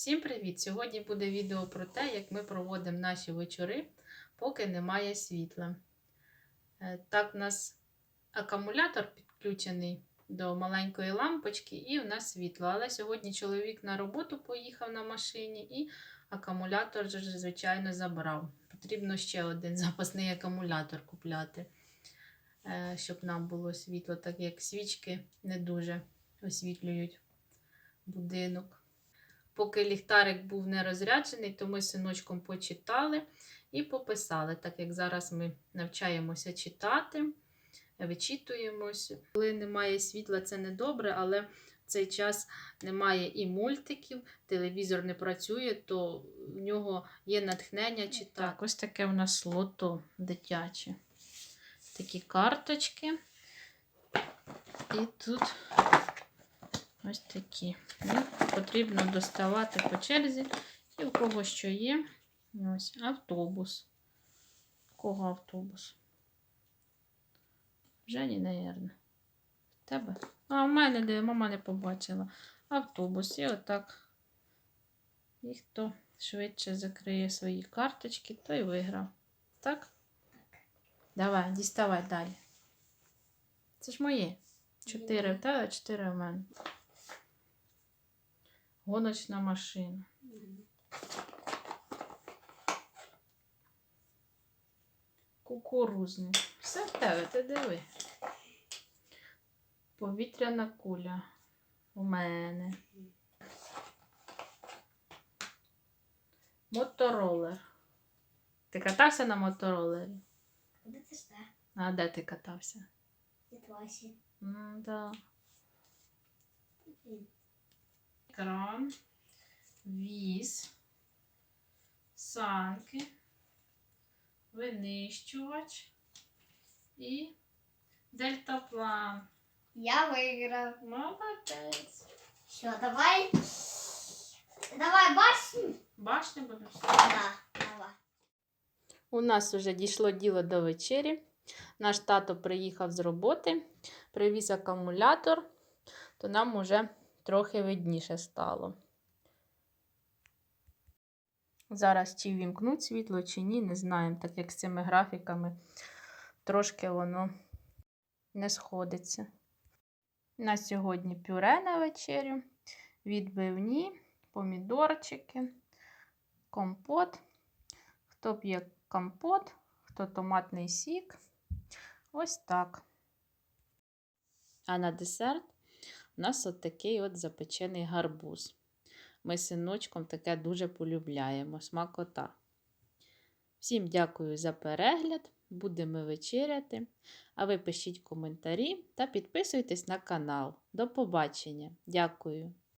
Всім привіт! Сьогодні буде відео про те, як ми проводимо наші вечори, поки немає світла. Е, Так, у нас акумулятор підключений до маленької лампочки, і у нас світло. Але сьогодні чоловік на роботу поїхав на машині і акумулятор, звичайно, забрав. Потрібно ще один запасний акумулятор купляти, е, щоб нам було світло, так як свічки не дуже освітлюють будинок. Поки ліхтарик був не розряджений, то ми з синочком почитали і пописали, так як зараз ми навчаємося читати, вичитуємося. Коли немає світла, це не добре, але в цей час немає і мультиків, телевізор не працює, то в нього є натхнення читати. Так, ось таке у нас лото дитяче. Такі карточки. І тут ось такі. Потрібно доставати по черзі. І у кого що є. Ось автобус. У Кого автобус? Жені, напевно. В тебе? А, в мене де мама не побачила. Автобус. І отак. І хто швидше закриє свої карточки, той виграв. Так? Давай, діставай далі. Це ж моє. Чотири в тебе, чотири в мене. Гоночна машина. Кукурузник. Все в тебе, ти диви. Повітряна куля. У мене. Моторолер. Ти катався на моторолері? Куди ти жде? А де ти катався? Я твасі. Ну, да. Кран, віз, санки, винищувач і дельтаплан. Я виграв. Молодець. Що, давай? Давай башню? Башня будеш? Да, давай. У нас вже дійшло діло до вечері. Наш тато приїхав з роботи, привіз акумулятор, то нам уже трохи видніше стало. Зараз чи вімкнуть світло, чи ні, не знаємо, так як з цими графіками трошки воно не сходиться. На сьогодні пюре на вечерю, відбивні, помідорчики, компот. Хто п'є компот, хто томатний сік. Ось так. А на десерт у нас от такий от запечений гарбуз. Ми з синочком таке дуже полюбляємо. Смакота. Всім дякую за перегляд. Будемо вечеряти. А ви пишіть коментарі та підписуйтесь на канал. До побачення. Дякую.